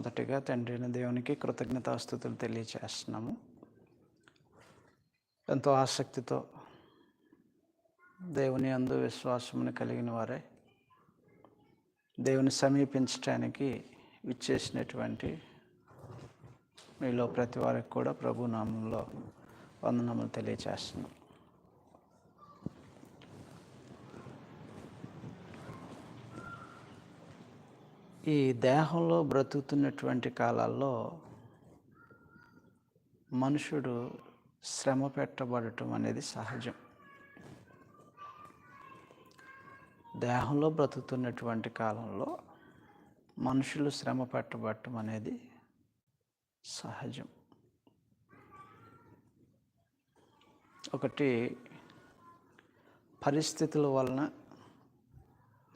మొదటిగా తండ్రి అయిన దేవునికి కృతజ్ఞతాస్థుతులు తెలియచేస్తున్నాము. ఎంతో ఆసక్తితో దేవుని అందు విశ్వాసమును కలిగిన వారే దేవుని సమీపించటానికి విచ్చేసినటువంటి మీలో ప్రతి వారికి కూడా ప్రభు నామంలో వందనములు తెలియచేస్తున్నాం. ఈ దేహంలో బ్రతుకుతున్నటువంటి కాలాల్లో మనుషుడు శ్రమ పెట్టబడటం అనేది సహజం. దేహంలో బ్రతుకుతున్నటువంటి కాలంలో మనుషులు శ్రమ పెట్టబడటం అనేది సహజం. ఒకటి పరిస్థితుల వలన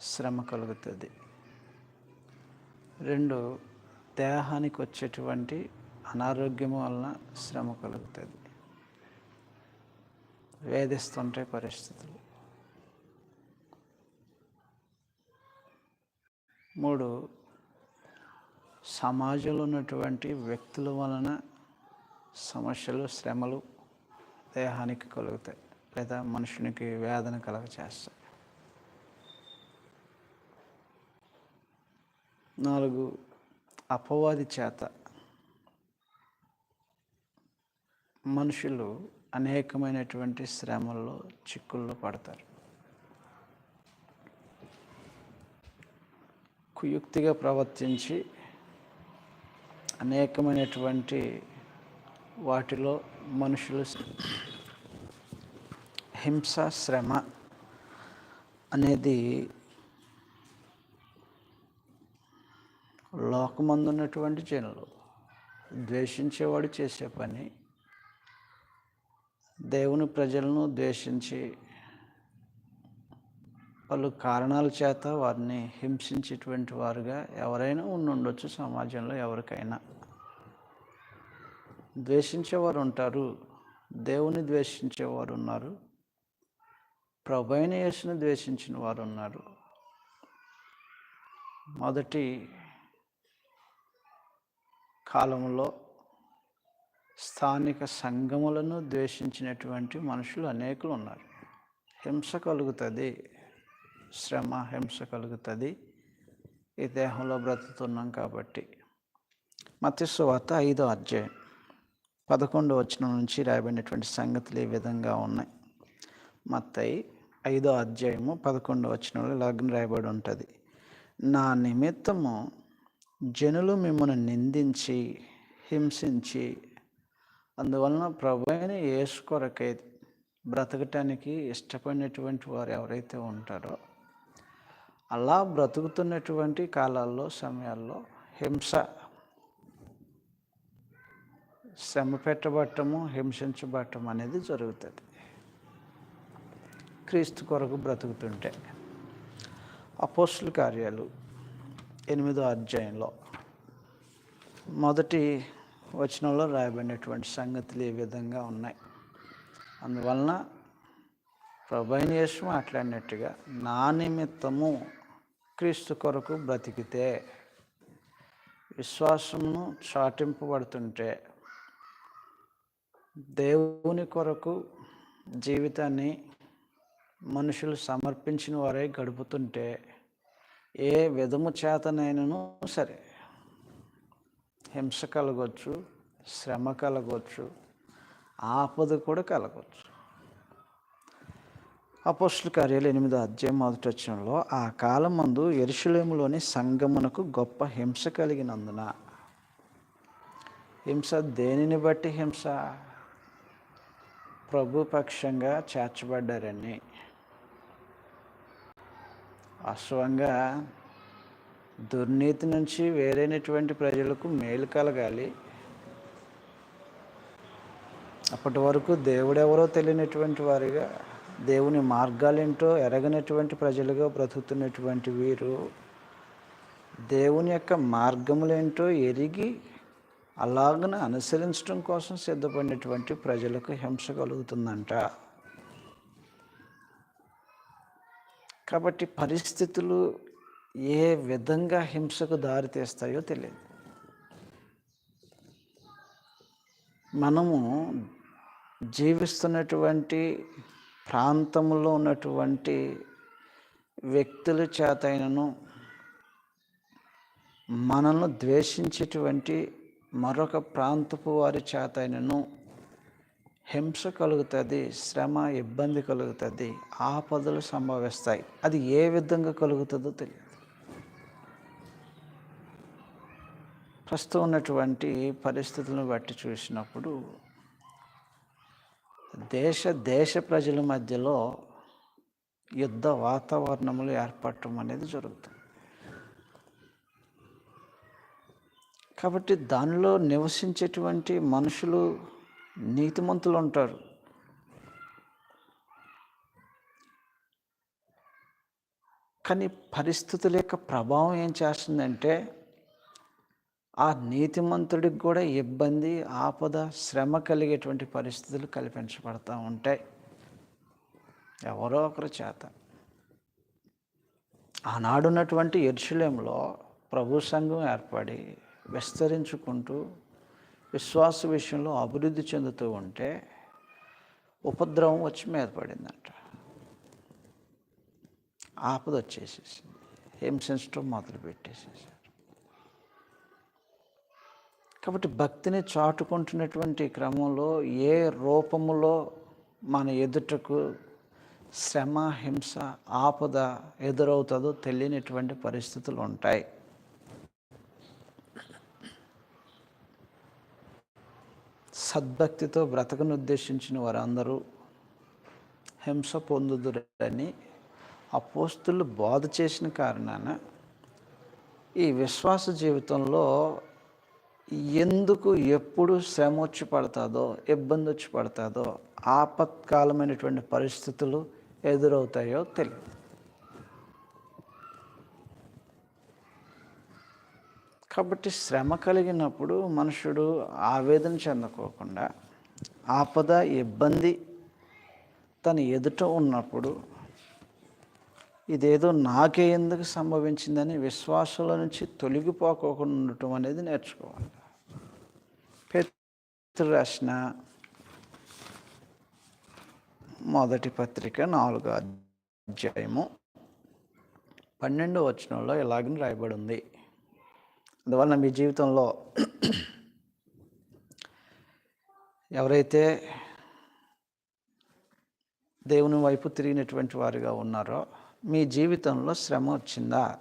శ్రమ కలుగుతుంది. రెండు దేహానికి వచ్చేటువంటి అనారోగ్యం వలన శ్రమ కలుగుతుంది. వేధిస్తుంటాయి పరిస్థితులు. మూడు సమాజంలో ఉన్నటువంటి వ్యక్తుల వలన సమస్యలు శ్రమలు దేహానికి కలుగుతాయి లేదా మనుషునికి వేదన కలగ చేస్తాయి నాలుగు అపవాది చేత మనుషులు అనేకమైనటువంటి శ్రమల్లో చిక్కుల్లో పడతారు. కుయుక్తిగా ప్రవర్తించి అనేకమైనటువంటి వాటిలో మనుషులు హింస శ్రమ అనేది లోకమందున్నటువంటి జనులు. ద్వేషించేవాడు చేసే పని. దేవుని ప్రజలను ద్వేషించి పలు కారణాల చేత వారిని హింసించేటువంటి వారుగా ఎవరైనా ఉండి ఉండొచ్చు సమాజంలో ఎవరికైనా. ద్వేషించేవారు ఉంటారు. దేవుని ద్వేషించేవారు ఉన్నారు. ప్రభైన యేసును ద్వేషించిన వారు ఉన్నారు. మొదటి కాలంలో స్థానిక సంఘములను ద్వేషించినటువంటి మనుషులు అనేకులు ఉన్నారు. హింస కలుగుతుంది శ్రమ హింస కలుగుతుంది ఈ దేహంలో బ్రతుకుతున్నాం కాబట్టి. మత్స్యవాత ఐదో అధ్యాయం పదకొండు వచనం నుంచి రాయబడినటువంటి సంగతులు ఈ విధంగా ఉన్నాయి. మత్తయి ఐదో అధ్యాయము పదకొండు వచనంలో లగ్న రాయబడి ఉంటుంది. నా నిమిత్తము జనులు మిమ్మల్ని నిందించి హింసించి అందువలన ప్రభు అయిన యేసు కొరకై బ్రతకటానికి ఇష్టపడినటువంటి వారు ఎవరైతే ఉంటారో అలా బ్రతుకుతున్నటువంటి కాలాల్లో సమయాల్లో హింస శ్రమ పెట్టబట్టము హింసించబట్టం అనేది జరుగుతుంది. క్రీస్తు కొరకు బ్రతుకుతుంటే అపోస్టుల కార్యాలు ఎనిమిదో అధ్యాయంలో మొదటి వచనంలో రాయబడినటువంటి సంగతులు ఏ విధంగా ఉన్నాయి. అందువలన ప్రభైన యేసు మాట్లాడినట్టుగా నా నిమిత్తము క్రీస్తు కొరకు బ్రతికితే విశ్వాసమును చాటింపబడుతుంటే దేవుని కొరకు జీవితాన్ని మనుషులు సమర్పించిన వారే గడుపుతుంటే ఏ విధము చేతనైనను సరే. హింస కలగొచ్చు శ్రమ కలగొచ్చు ఆపద కూడా కలగొచ్చు. అపోస్టుల కార్యాలు ఎనిమిదో అధ్యాయం మొదటి వచ్చంలో ఆ కాలం మందు ఎరుషులేములోని సంగమునకు గొప్ప హింస కలిగినందున. హింస దేనిని బట్టి హింస? ప్రభుపక్షంగా చేర్చబడ్డారని. వాస్తవంగా దుర్నీతి నుంచి వేరైనటువంటి ప్రజలకు మేలు కలగాలి. అప్పటి వరకు దేవుడెవరో తెలియనటువంటి వారిగా దేవుని మార్గాలేంటో ఎరగనటువంటి ప్రజలుగా బ్రతుకుతున్నటువంటి వీరు దేవుని యొక్క మార్గములేంటో ఎరిగి అలాగన అనుసరించడం కోసం సిద్ధపడినటువంటి ప్రజలకు హింస కలుగుతుందంట. కాబట్టి పరిస్థితులు ఏ విధంగా హింసకు దారితీస్తాయో తెలియదు. మనము జీవిస్తున్నటువంటి ప్రాంతంలో ఉన్నటువంటి వ్యక్తుల చేతైనను మనల్ని ద్వేషించేటువంటి మరొక ప్రాంతపు వారి చేతైనను హింస కలుగుతుంది శ్రమ ఇబ్బంది కలుగుతుంది ఆపదలు సంభవిస్తాయి. అది ఏ విధంగా కలుగుతుందో తెలియదు. ప్రస్తుతం ఉన్నటువంటి పరిస్థితులను బట్టి చూసినప్పుడు దేశ దేశ ప్రజల మధ్యలో యుద్ధ వాతావరణములు ఏర్పడటం అనేది జరుగుతుంది. కాబట్టి దానిలో నివసించేటువంటి మనుషులు నీతిమంతులు ఉంటారు కానీ పరిస్థితుల యొక్క ప్రభావం ఏం చేస్తుందంటే ఆ నీతిమంతుడికి కూడా ఇబ్బంది ఆపద శ్రమ కలిగేటువంటి పరిస్థితులు కల్పించబడతా ఉంటాయి. ఎవరో ఒకరి చేత. ఆనాడున్నటువంటి ఎర్షులేంలో ప్రభు సంఘం ఏర్పడి విస్తరించుకుంటూ విశ్వాస విషయంలో అభివృద్ధి చెందుతూ ఉంటే ఉపద్రవం వచ్చి మీద పడిందంట. ఆపద వచ్చేసేసింది. హింసించడం మొదలు పెట్టేసేసారు. కాబట్టి భక్తిని చాటుకుంటున్నటువంటి క్రమంలో ఏ రూపములో మన ఎదుటకు శ్రమ హింస ఆపద ఎదురవుతుందో తెలియనటువంటి పరిస్థితులు ఉంటాయి. సద్భక్తితో బ్రతకను ఉద్దేశించిన వారందరూ హింస పొందుదురని అపోస్తులు బోధ చేసిన కారణాన ఈ విశ్వాస జీవితంలో ఎందుకు ఎప్పుడు శ్రమ వచ్చి పడుతుందో ఇబ్బంది వచ్చి పడుతుందో ఆపత్కాలమైనటువంటి పరిస్థితులు ఎదురవుతాయో తెలియదు. కాబట్టి శ్రమ కలిగినప్పుడు మనుషుడు ఆవేదన చెందకోకుండా ఆపద ఇబ్బంది తన ఎదుట ఉన్నప్పుడు ఇదేదో నాకే ఎందుకు సంభవించిందని విశ్వాసుల నుంచి తొలగిపోకోకుండా ఉండటం అనేది నేర్చుకోవాలి. పేతురు రాసిన మొదటి పత్రిక నాలుగో అధ్యాయము పన్నెండు వచనంలో ఇలాగని రాయబడి ఉంది అందువలన మీ జీవితంలో ఎవరైతే దేవుని వైపు తిరిగినటువంటి వారుగా ఉన్నారో మీ జీవితంలో శ్రమ వచ్చిందా?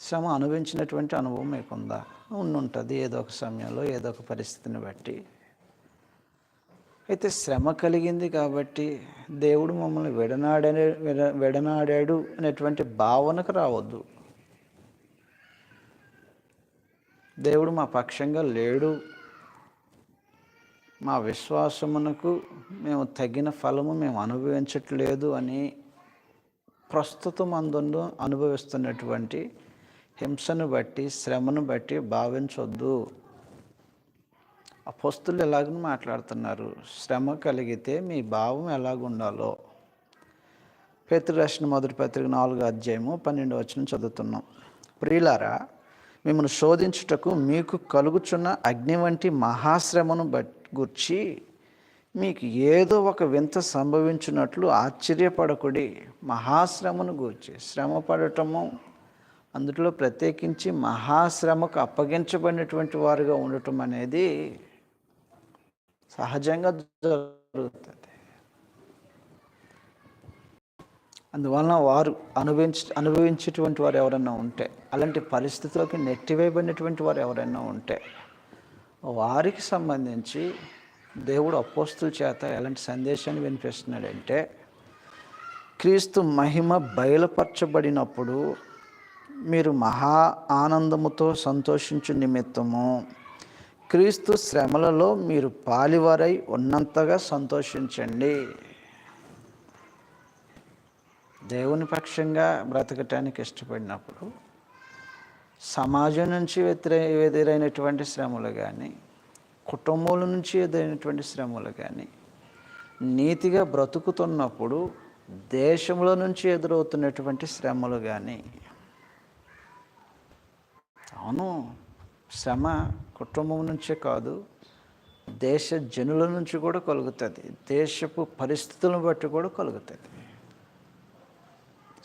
శ్రమ అనుభవించినటువంటి అనుభవం మీకుందా? ఉండుంటుంది ఏదో ఒక సమయంలో ఏదో ఒక పరిస్థితిని బట్టి. అయితే శ్రమ కలిగింది కాబట్టి దేవుడు మమ్మల్ని విడనాడనే విడనాడాడు అనేటువంటి భావనకు రావద్దు. దేవుడు మా పక్షంగా లేడు. మా విశ్వాసమునకు మేము తగిన ఫలము మేము అనుభవించట్లేదు అని ప్రస్తుతం అందులో అనుభవిస్తున్నటువంటి హింసను బట్టి శ్రమను బట్టి భావించొద్దు. అపోస్తులు ఎలాగని మాట్లాడుతున్నారు? శ్రమ కలిగితే మీ భావం ఎలాగుండాలో? పేతురు మొదటి పత్రిక నాలుగు అధ్యాయము పన్నెండు వచ్చిన చదువుతున్నాం. ప్రియులారా మిమ్మల్ని శోధించుటకు మీకు కలుగుచున్న అగ్ని వంటి మహాశ్రమను బట్ గుర్చి మీకు ఏదో ఒక వింత సంభవించినట్లు ఆశ్చర్యపడకుడి. మహాశ్రమను గూర్చి శ్రమ పడటము అందులో ప్రత్యేకించి మహాశ్రమకు అప్పగించబడినటువంటి వారుగా ఉండటం అనేది సహజంగా జరుగుతుంది. అందువలన వారు అనుభవించ అనుభవించేటువంటి వారు ఎవరైనా ఉంటే అలాంటి పరిస్థితుల్లోకి నెట్టివేయబడినటువంటి వారు ఎవరైనా ఉంటే వారికి సంబంధించి దేవుడు అపోస్తుల చేత ఎలాంటి సందేశాన్ని వినిపిస్తున్నాడంటే క్రీస్తు మహిమ బయలుపరచబడినప్పుడు మీరు మహా ఆనందముతో సంతోషించు నిమిత్తము. క్రీస్తు శ్రమలలో మీరు పాలివారై ఉన్నంతగా సంతోషించండి. దేవుని పక్షంగా బ్రతకటానికి ఇష్టపడినప్పుడు సమాజం నుంచి వ్యతిరే ఎదురైనటువంటి శ్రమలు కానీ కుటుంబాల నుంచి ఎదురైనటువంటి శ్రమలు కానీ నీతిగా బ్రతుకుతున్నప్పుడు దేశంలో నుంచి ఎదురవుతున్నటువంటి శ్రమలు కానీ అవును శ్రమ కుటుంబం నుంచే కాదు దేశ జనుల నుంచి కూడా కలుగుతుంది. దేశపు పరిస్థితులను బట్టి కూడా కలుగుతుంది.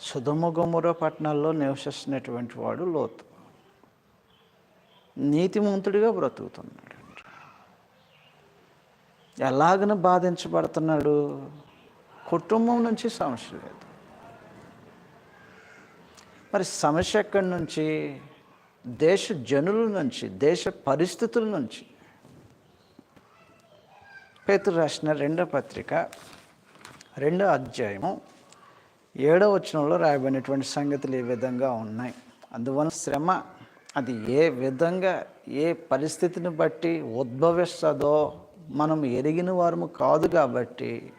సుధమగుమర పట్టణాల్లో నివసిస్తున్నటువంటి వాడు లోతు. నీతిమంతుడిగా బ్రతుకుతున్నాడు. ఎలాగన బాధించబడుతున్నాడు? కుటుంబం నుంచి సమస్య లేదు. మరి సమస్య ఎక్కడి నుంచి? దేశ జనుల నుంచి దేశ పరిస్థితుల నుంచి. పేతురు రాసిన రెండో పత్రిక రెండో అధ్యాయము ఏడో వచనంలో రాయబడినటువంటి సంగతులు ఈ విధంగా ఉన్నాయి? అందువల్ల శ్రమ అది ఏ విధంగా ఏ పరిస్థితిని బట్టి ఉద్భవిస్తుందో మనం ఎరిగిన వారము కాదు కాబట్టి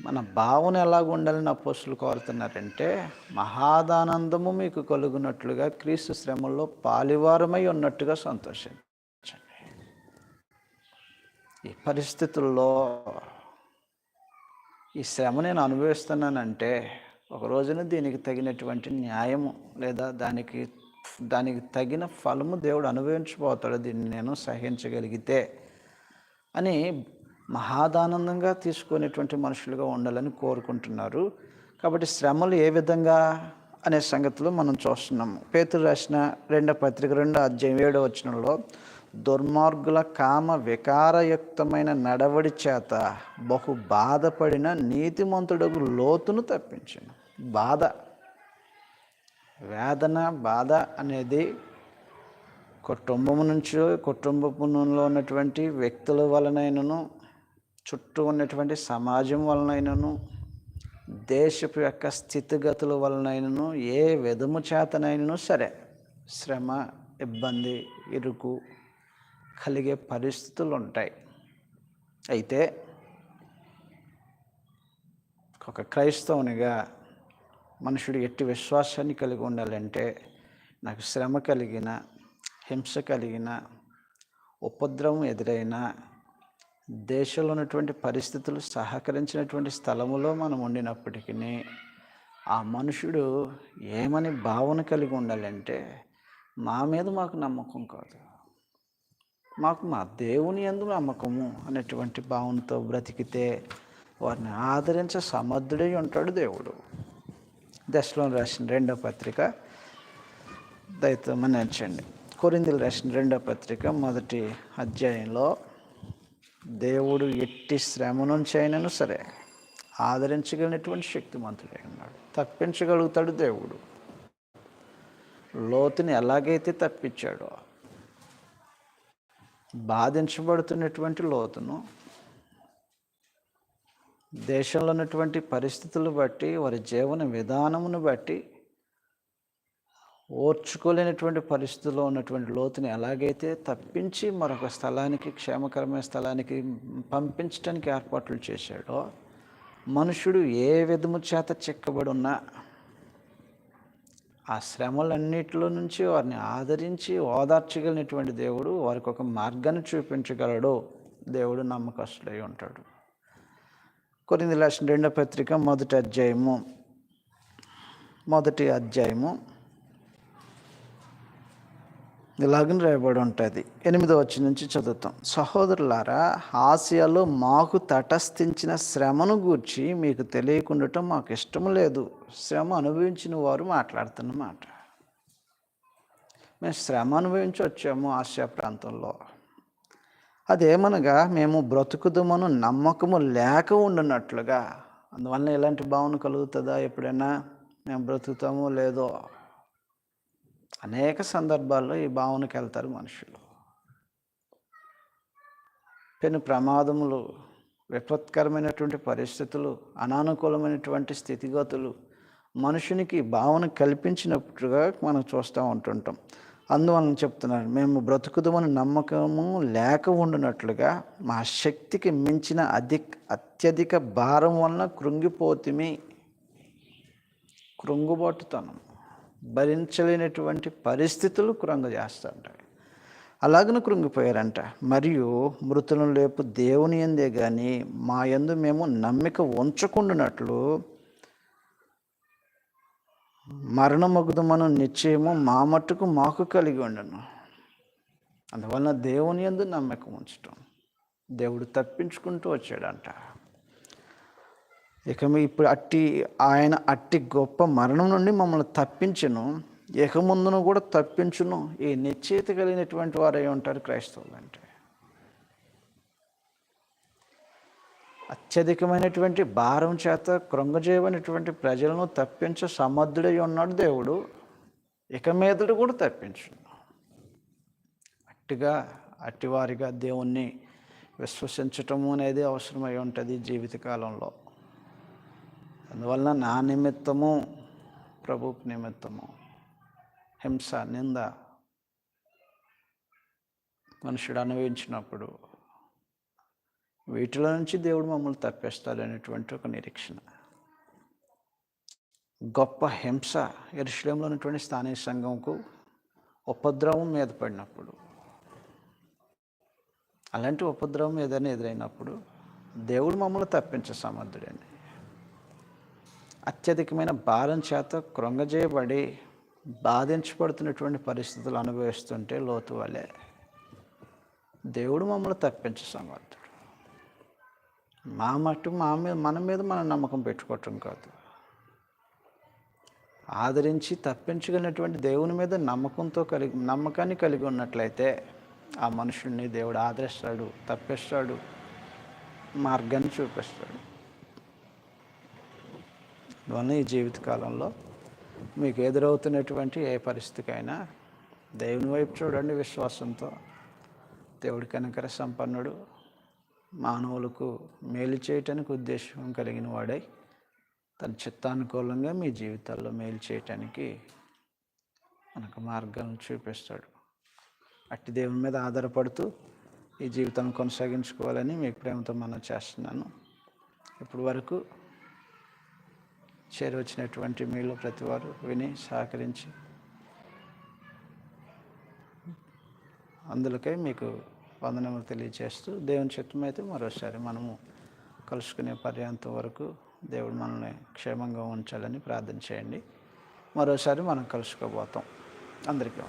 మన భావన ఎలాగ ఉండాలని అపోసులు కోరుతున్నారంటే మహాదానందము మీకు కలుగునట్లుగా క్రీస్తు శ్రమల్లో పాలివారమై ఉన్నట్టుగా సంతోషించండి. ఈ పరిస్థితుల్లో ఈ శ్రమ నేను అనుభవిస్తున్నానంటే ఒక రోజున దీనికి తగినటువంటి న్యాయము లేదా దానికి దానికి తగిన ఫలము దేవుడు అనుభవించబోతాడు దీన్ని నేను సహించగలిగితే అని మహాదానందంగా తీసుకునేటువంటి మనుషులుగా ఉండాలని కోరుకుంటున్నారు. కాబట్టి శ్రమలు ఏ విధంగా అనే సంగతులు మనం చూస్తున్నాము. పేతురు రాసిన రెండో పత్రిక రెండో అధ్యాయం ఏడో వచనంలో దుర్మార్గుల కామ వికారయుక్తమైన నడవడి చేత బహు బాధపడిన నీతిమంతుడకు లోతును తప్పించను. బాధ వేదన బాధ అనేది కుటుంబం నుంచి కుటుంబంలో ఉన్నటువంటి వ్యక్తుల వలనైనను చుట్టూ ఉన్నటువంటి సమాజం వలనైనను దేశపు యొక్క స్థితిగతుల వలనైనను ఏ విధము చేతనైనను సరే. శ్రమ ఇబ్బంది ఇరుకు కలిగే పరిస్థితులు ఉంటాయి అయితే ఒక క్రైస్తవునిగా మనుషుడు ఎట్టి విశ్వాసాన్ని కలిగి ఉండాలంటే నాకు శ్రమ కలిగిన హింస కలిగిన ఉపద్రవం ఎదురైన దేశంలో ఉన్నటువంటి పరిస్థితులు సహకరించినటువంటి స్థలములో మనం ఉండినప్పటికీ ఆ మనుషుడు ఏమని భావన కలిగి ఉండాలంటే మా మీద మాకు నమ్మకం కాదు. మాకు మా దేవుని ఎందు నమ్మకము అనేటువంటి భావనతో బ్రతికితే వారిని ఆదరించ సమర్థుడై ఉంటాడు దేవుడు. దశలో రాసిన రెండో పత్రిక దయతో మన్నించండి. కొరిందులు రాసిన రెండో పత్రిక మొదటి అధ్యాయంలో దేవుడు ఎట్టి శ్రమ నుంచి అయినను సరే ఆదరించగలిగినటువంటి శక్తిమంతుడై ఉన్నాడు. తప్పించగలుగుతాడు దేవుడు. లోతుని ఎలాగైతే తప్పించాడో బాధించబడుతున్నటువంటి లోతును దేశంలో ఉన్నటువంటి పరిస్థితులు బట్టి వారి జీవన విధానమును బట్టి ఓర్చుకోలేనటువంటి పరిస్థితుల్లో ఉన్నటువంటి లోతుని ఎలాగైతే తప్పించి మరొక స్థలానికి క్షేమకరమైన స్థలానికి పంపించడానికి ఏర్పాట్లు చేశాడో మనుషుడు ఏ విధము చేత చిక్కబడి ఆ శ్రమలన్నిటిలో నుంచి వారిని ఆదరించి ఓదార్చగలిగినటువంటి దేవుడు వారికి ఒక మార్గాన్ని చూపించగలడు. దేవుడు నమ్మకస్తుడై ఉంటాడు. కొన్ని రాసిన రెండో పత్రిక మొదటి అధ్యాయము. మొదటి అధ్యాయము. ఇలాగని రాయబడి ఉంటుంది. ఎనిమిదో వచ్చి నుంచి చదువుతాం. సహోదరులారా ఆసియాలో మాకు తటస్థించిన శ్రమను గూర్చి మీకు తెలియకుండటం మాకు ఇష్టం లేదు. శ్రమ అనుభవించిన వారు మాట్లాడుతున్నమాట మేము శ్రమ అనుభవించి వచ్చాము ఆసియా ప్రాంతంలో. అదేమనగా మేము బ్రతుకుదమను నమ్మకము లేక ఉండినట్లుగా. అందువల్ల ఇలాంటి భావన కలుగుతుందా ఎప్పుడైనా? మేము బ్రతుకుతామో లేదో? అనేక సందర్భాల్లో ఈ భావనకి వెళ్తారు మనుషులు. పెను ప్రమాదములు విపత్కరమైనటువంటి పరిస్థితులు అనానుకూలమైనటువంటి స్థితిగతులు మనుషునికి భావన కల్పించినట్టుగా మనం చూస్తూ ఉంటుంటాం. అందువలన చెప్తున్నారు మేము బ్రతుకుదమని నమ్మకము లేక ఉండినట్లుగా మా శక్తికి మించిన అధిక అత్యధిక భారం వలన కృంగిపోతిమి కృంగుబట్టుతనం భరించలేనటువంటి పరిస్థితులు కృంగ అలాగను కృంగిపోయారంట. మరియు మృతులను లేపు దేవుని ఎందే కానీ మా యందు మేము నమ్మిక ఉంచకుండానట్లు మరణమగుదమను నిశ్చయము మా మట్టుకు మాకు కలిగి ఉండను. అందువలన దేవుని ఎందు నమ్మకం ఉంచటం. దేవుడు తప్పించుకుంటూ వచ్చాడంట. ఇక మీ ఇప్పుడు అట్టి ఆయన అట్టి గొప్ప మరణం నుండి మమ్మల్ని తప్పించును. ఇక ముందును కూడా తప్పించును. ఈ నిశ్చయిత కలిగినటువంటి వారు అయి ఉంటారు క్రైస్తవులు అంటే. అత్యధికమైనటువంటి భారం చేత కృంగజేయమైనటువంటి ప్రజలను తప్పించ సమర్థుడై ఉన్నాడు దేవుడు. ఇక మీదడు కూడా తప్పించు అట్టిగా అట్టివారిగా దేవుణ్ణి విశ్వసించటము అనేది అవసరమై ఉంటుంది జీవితకాలంలో. అందువలన నా నిమిత్తము ప్రభు నిమిత్తము. హింస నింద మనుషుడు అనుభవించినప్పుడు వీటిలో నుంచి దేవుడు మమ్మల్ని తప్పేస్తాడనేటువంటి ఒక నిరీక్షణ. గొప్ప హింస ఎరుశలంలో ఉన్నటువంటి స్థానిక సంఘంకు ఉపద్రవం మీద పడినప్పుడు అలాంటి ఉపద్రవం ఏదైనా ఎదురైనప్పుడు దేవుడు మమ్మల్ని తప్పించే సమర్థుడండి. అత్యధికమైన భారం చేత కృంగజేయబడి బాధించబడుతున్నటువంటి పరిస్థితులు అనుభవిస్తుంటే లోతు వలె దేవుడు మమ్మల్ని తప్పించ సమర్థుడు మా మట్టు మా మీద మన మీద మనం నమ్మకం పెట్టుకోవటం కాదు. ఆదరించి తప్పించగలిగినటువంటి దేవుని మీద నమ్మకంతో కలిగి నమ్మకాన్ని కలిగి ఉన్నట్లయితే ఆ మనుషుల్ని దేవుడు ఆదరిస్తాడు తప్పిస్తాడు మార్గాన్ని చూపిస్తాడు. అందువల్ల ఈ జీవితకాలంలో మీకు ఎదురవుతున్నటువంటి ఏ పరిస్థితికైనా దేవుని వైపు చూడండి విశ్వాసంతో. దేవుడి కనకర సంపన్నుడు మానవులకు మేలు చేయటానికి ఉద్దేశం కలిగిన వాడై తన చిత్తానుకూలంగా మీ జీవితాల్లో మేలు చేయటానికి మనకు మార్గాలను చూపిస్తాడు. అట్టి దేవుని మీద ఆధారపడుతూ ఈ జీవితాన్ని కొనసాగించుకోవాలని మీకు ప్రేమతో మనం చేస్తున్నాను. ఇప్పటి వరకు చేరవచ్చినటువంటి మీలో ప్రతివారు విని సహకరించి అందులకై మీకు వందనములు తెలియజేస్తూ దేవుని చిత్తం అయితే మరోసారి మనము కలుసుకునే పర్యాంతం వరకు దేవుడు మనల్ని క్షేమంగా ఉంచాలని ప్రార్థన చేయండి. మరోసారి మనం కలుసుకోబోతాం. అందరికీ